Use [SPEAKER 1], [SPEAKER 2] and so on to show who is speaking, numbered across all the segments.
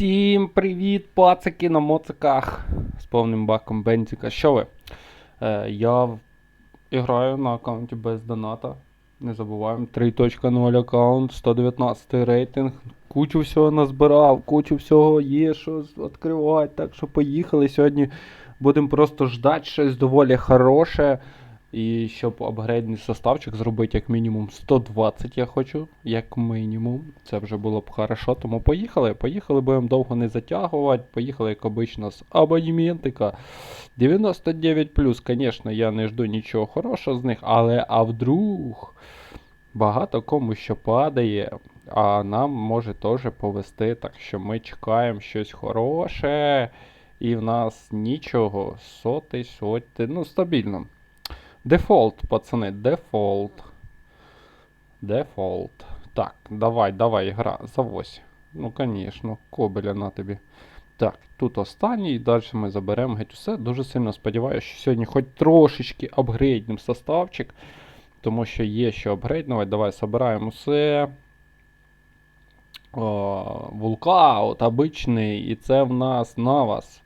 [SPEAKER 1] Всім привіт, пацики на моциках з повним баком бензика. Що ви? Е, я граю на аккаунті без доната. Не забуваємо. 3.0 аккаунт, 119 рейтинг. Кучу всього назбирав, кучу всього є, що відкривати. Так що поїхали. Сьогодні будемо просто ждати щось доволі хороше. І щоб апгрейдний составчик зробити як мінімум 120, я хочу, як мінімум. Це вже було б хорошо. Тому поїхали. Поїхали, будемо довго не затягувати. Поїхали, як обично, з абонементика. 99 звісно, я не жду нічого хорошого з них, але а вдруг багато кому що падає, а нам може теж повести, так що ми чекаємо щось хороше. І в нас нічого. Сотий, сотий, ну стабільно. Дефолт, пацани, дефолт. Дефолт. Так, давай, давай, гра, завозь. Ну, конечно, кобеля на тобі. Так, тут останній, і далі ми заберемо геть усе. Дуже сильно сподіваюся, що сьогодні хоч трошечки апгрейдним составчик. Тому що є що апгрейднувати. Давай собираємо усе. О, вулкаут обичний, і це в нас навас.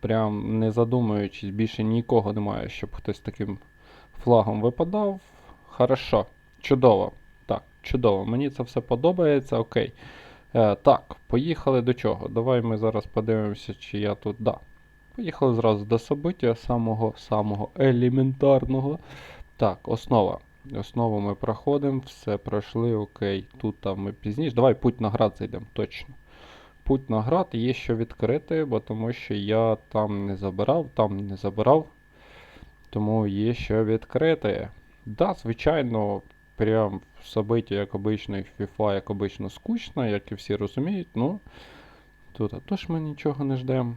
[SPEAKER 1] Прям не задумуючись, більше нікого немає, щоб хтось таким флагом випадав. Хорошо, чудово. Так, чудово. Мені це все подобається. Окей. Е, так, поїхали до чого? Давай ми зараз подивимося, чи я тут. Да. Поїхали зразу до собиття самого самого елементарного. Так, основа. Основу ми проходимо, все пройшли, окей. Тут там ми пізніше. Давай путь на град зайдемо, точно. Путь на град є що відкрити, бо тому що я там не забирав, там не забирав. Тому є що відкрити. Да, звичайно, прям собиття, як обично, FIFA, як обично, скучно, як і всі розуміють, ну. Тут теж ми нічого не ждемо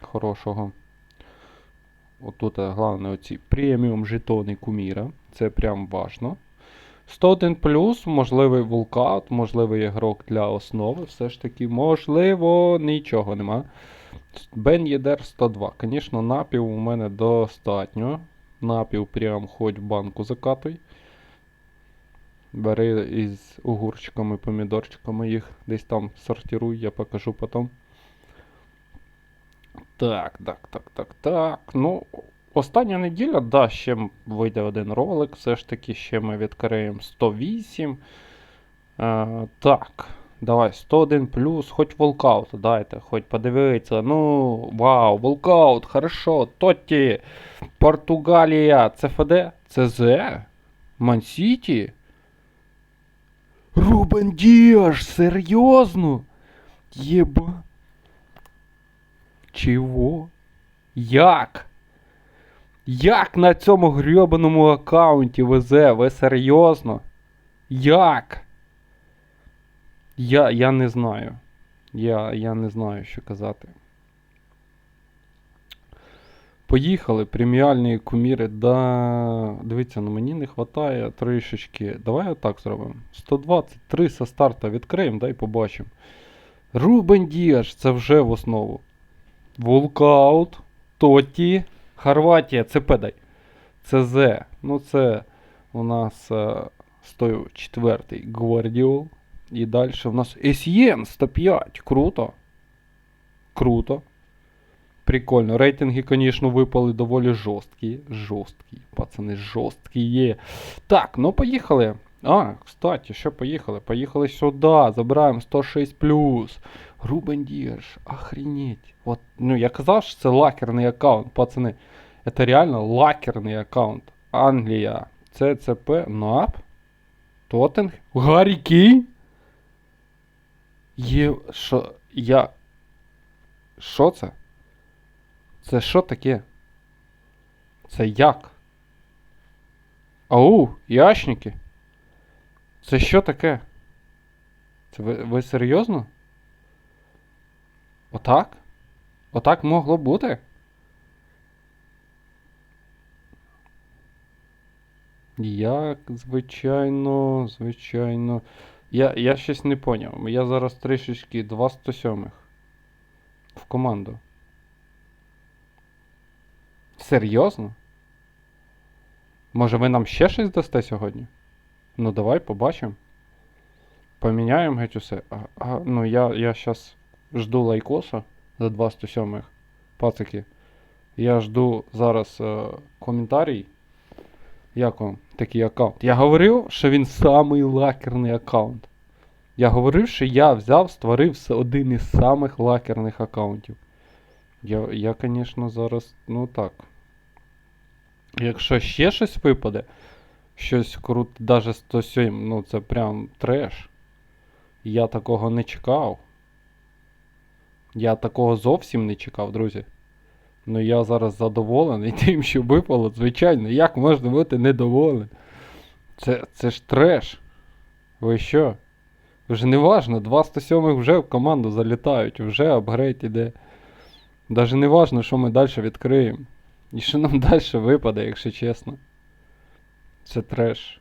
[SPEAKER 1] хорошого. Отут, головне, оці преміум жетони куміра. Це прям важно. 101 плюс, можливий вулкаут, можливий ігрок для основи. Все ж таки, можливо, нічого нема. Бен Єдер 102. Звісно, напів у мене достатньо. Напів прям хоч банку закатуй. Бери із огурчиками, помідорчиками їх десь там сортируй, я покажу потім. Так, так, так, так, так. Ну, остання неділя, да, ще вийде один ролик. Все ж таки, ще ми відкриємо 108. Е, так, давай, 101 плюс, хоч волкаут дайте, хоч подивитися. Ну, вау, волкаут, хорошо. Тотті, Португалія, ЦФД, ЦЗ, Мансіті. Рубен Діаш, серйозно? Єба. Чого? Як? Як на цьому грьобаному аккаунті везе? Ви серйозно? Як? Я, я не знаю. Я, я не знаю, що казати. Поїхали, преміальні куміри. Да. Дивіться, ну мені не вистачає трішечки. Давай отак зробимо. 123 со старта відкриємо, дай побачимо. Рубен Діаш, це вже в основу. Вулкаут, Тоті, Хорватія, це педай. ЦЗ. Ну це у нас е, 104 Гвардіол. І далі у нас SEN 105. Круто. Круто. Прикольно. Рейтинги, звісно, випали доволі жорсткі. Жорсткі, пацани, жорсткі є. Так, ну поїхали. А, кстати, що поїхали? Поїхали сюди. Забираємо 106 Рубен Діаш, охренеть. От, ну я казав, що це лакерний аккаунт, пацани. Це реально лакерний аккаунт. Англія. ЦЦП, НАП. Тоттенг. Гаррі Кейн? Є. Що. Я. Що це? Це що таке? Це як? Ау, яшники. Це що таке? Це ви, ви серйозно? Отак? Отак могло бути? Як, звичайно, звичайно. Я, я щось не поняв. Я зараз трішечки 2 107 в команду. Серйозно? Може ви нам ще щось дасте сьогодні? Ну давай побачимо. Поміняємо геть усе. А, а, ну я, я щас жду лайкоса за 207 пацики. Я жду зараз е, коментарій. Як вам такий аккаунт? Я говорив, що він самий лакерний аккаунт. Я говорив, що я взяв, створив один із самих лакерних аккаунтів. Я, я, звісно, зараз, ну так. Якщо ще щось випаде, щось круте, даже 107, ну це прям треш. Я такого не чекав. Я такого зовсім не чекав, друзі. Ну я зараз задоволений тим, що випало, звичайно. Як можна бути недоволений? Це, це ж треш. Ви що? Вже не важно, 2 107 вже в команду залітають, вже апгрейд іде. Даже не важно, що ми далі відкриємо. І що нам далі випаде, якщо чесно. Це треш.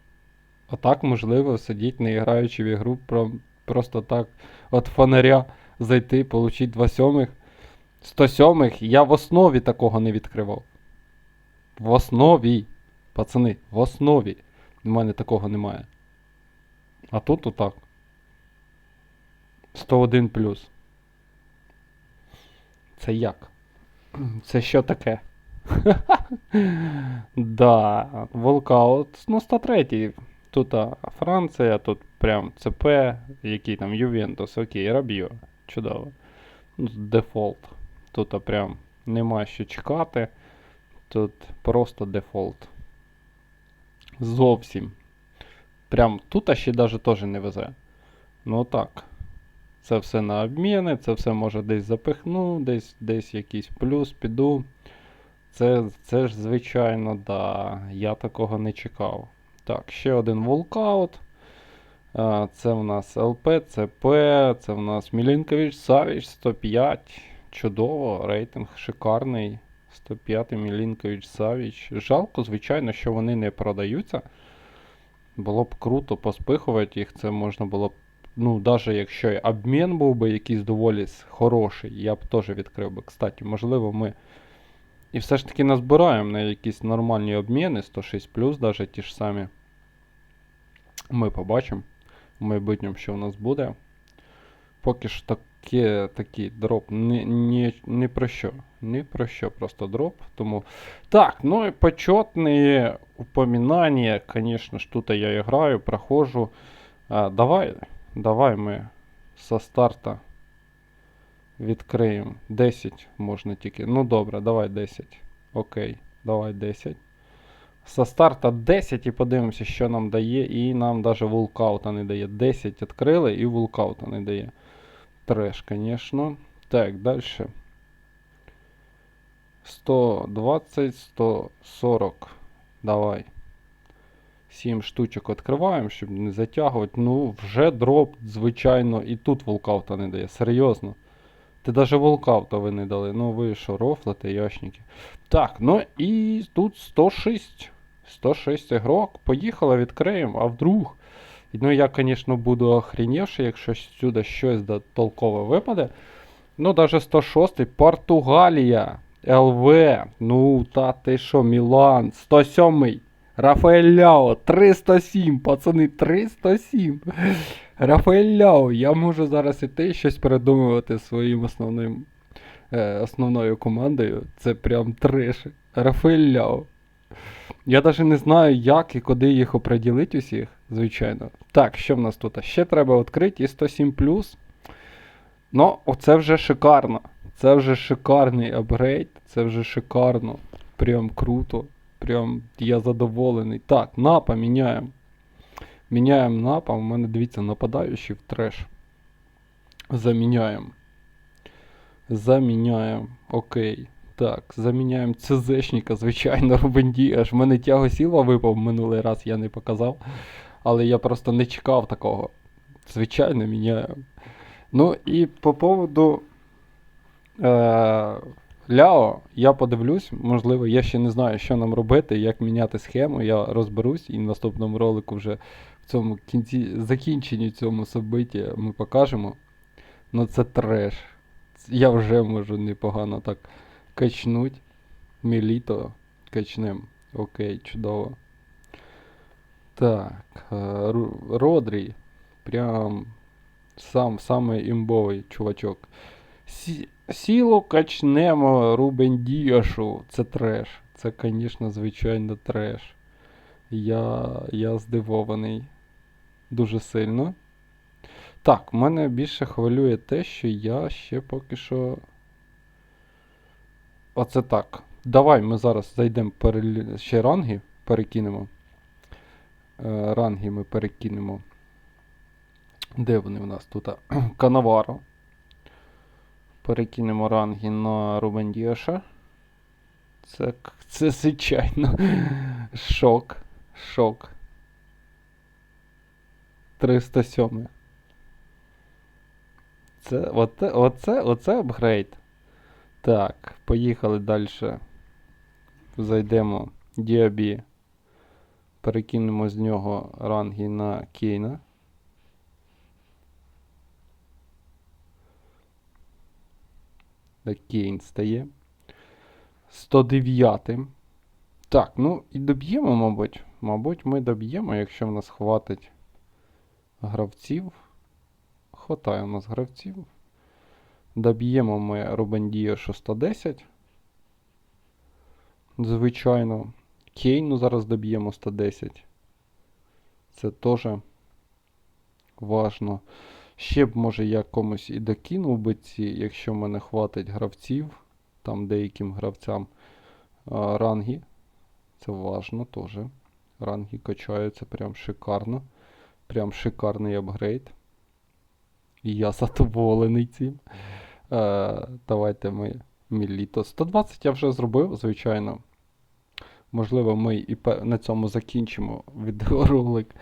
[SPEAKER 1] А так можливо сидіть, не граючи в ігру, про, просто так от фонаря зайти, получить 2 сьомих. 107 я в основі такого не відкривав. В основі. Пацани, в основі. У мене такого немає. А тут отак. 101 плюс. Це як? Це що таке? да, волкаут. Ну, 103. Тут а, Франція, тут прям ЦП, який там Ювентус, окей, Рабіо. Чудово. Ну, дефолт. Тут прям нема що чекати. Тут просто дефолт. Зовсім. Прям тут ще даже теж не везе. Ну так. Це все на обміни, це все може десь запихну, десь десь якийсь плюс, піду. Це, це ж, звичайно, да. Я такого не чекав. Так, ще один волкаут. Це в нас ЛП, ЦП, це в нас Мілінкович, Савіч 105. Чудово, рейтинг шикарний. 105 Мілінкович Савіч. Жалко, звичайно, що вони не продаються. Було б круто поспихувати їх, це можна було б. Ну, навіть якщо обмін був би якийсь доволі хороший, я б теж відкрив би. Кстати, можливо, ми і все ж таки назбираємо на якісь нормальні обміни, 106 навіть ті ж самі. Ми побачимо в майбутньому, що у нас буде. Поки ж таке, такий дроп ні, ні, ні про що. Ні про що, просто дроп. Тому. Так, ну і почетні упоминання, звісно ж, тут я граю, прохожу. А, давай, давай ми со старта відкриємо. 10 можна тільки. Ну добре, давай 10. Окей, давай 10. Со старта 10 і подивимося, що нам дає. І нам навіть вулкаута не дає. 10 відкрили і вулкаута не дає. Треш, звісно. Так, далі. 120, 140. Давай. 7 штучок відкриваємо, щоб не затягувати. Ну, вже дроп, звичайно, і тут волкаута не дає. Серйозно. Ти навіть волкаута ви не дали. Ну ви що, рофлите, яшники. Так, ну і тут 106. 106 ігрок. Поїхали, відкриємо, а вдруг. Ну я, звісно, буду охренівши, якщо сюди щось толкове випаде. Ну, навіть 106 Португалія. ЛВ. Ну, та ти що, Мілан. 107 Рафаель Ляо. 307, пацани, 307. Рафаель Ляо. Я можу зараз іти і щось передумувати своїм основним, е, основною командою. Це прям треш. Рафаель Ляо. Я навіть не знаю, як і куди їх оприділити усіх, звичайно. Так, що в нас тут? Ще треба відкрити і 107 Ну, оце вже шикарно. Це вже шикарний апгрейд, це вже шикарно. Прям круто. Прям я задоволений. Так, напа міняємо. Міняємо напа. У мене дивіться, нападаючий в треш. Заміняємо. Заміняємо. Окей. Так, заміняємо ЦЗшника, звичайно, Рубен Діаш. В мене Тяго Сілва випав минулий раз, я не показав. Але я просто не чекав такого. Звичайно, міняємо. Ну і по поводу е, Ляо, я подивлюсь, можливо, я ще не знаю, що нам робити, як міняти схему. Я розберусь і в наступному ролику вже в цьому кінці закінченні цьому собиті ми покажемо. Ну це треш. Я вже можу непогано так качнуть. Міліто качнем. Окей, чудово. Так. е, Родрі. Прям сам самий імбовий чувачок. Сі... Сіло качнемо Рубен Діашу. Це треш. Це, звісно, звичайно, треш. Я, я здивований дуже сильно. Так, мене більше хвилює те, що я ще поки що. Оце так. Давай ми зараз зайдемо перелі... ще ранги, перекинемо. Е, ранги ми перекинемо. Де вони в нас тут? Канаваро. Перекинемо ранги на Рубендіша. Це, це звичайно. Шок. Шок. 307. Це, оце, оце, оце апгрейд. Так, поїхали далі. Зайдемо Діабі. Перекинемо з нього ранги на Кейна. Кейн стає. 109. Так, ну і доб'ємо, мабуть. Мабуть, ми доб'ємо, якщо в нас хватить гравців. Хватає у нас гравців. Доб'ємо ми Рубендієшу 110. Звичайно. Кейну зараз доб'ємо 110. Це теж важно. Ще б, може, я комусь і докинув би ці, якщо в мене хватить гравців, там деяким гравцям а, ранги. Це важно теж. Ранги качаються прям шикарно. Прям шикарний апгрейд. І я задоволений цим. Е, давайте ми Міліто. 120 я вже зробив, звичайно. Можливо, ми і на цьому закінчимо відеоролик.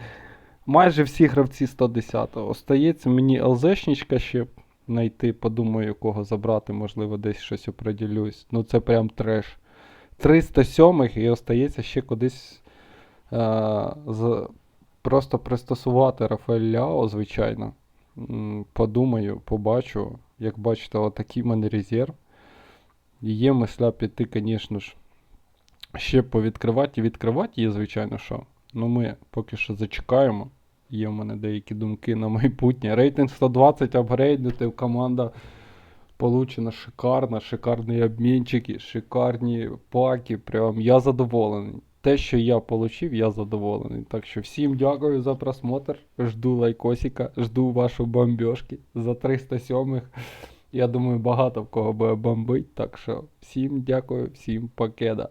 [SPEAKER 1] Майже всі гравці 110-го. Остається мені ЛЗшничка ще знайти, подумаю, кого забрати, можливо, десь щось оприділюсь. Ну це прям треш. 307 і остається ще кудись е, з, просто пристосувати Рафаель Ляо, звичайно. Подумаю, побачу. Як бачите, отакий в мене резерв. Є мисля піти, звісно ж, ще повідкривати і відкривати є, звичайно, що. Ну ми поки що зачекаємо. Є в мене деякі думки на майбутнє. Рейтинг 120 апгрейднути, команда получена шикарна, шикарні обмінчики, шикарні паки. Прям я задоволений. Те, що я отримав, я задоволений. Так що всім дякую за просмотр. Жду лайкосика, жду вашу бомбьошки за 307 Я думаю, багато в кого буде бомбить. Так що всім дякую, всім покеда.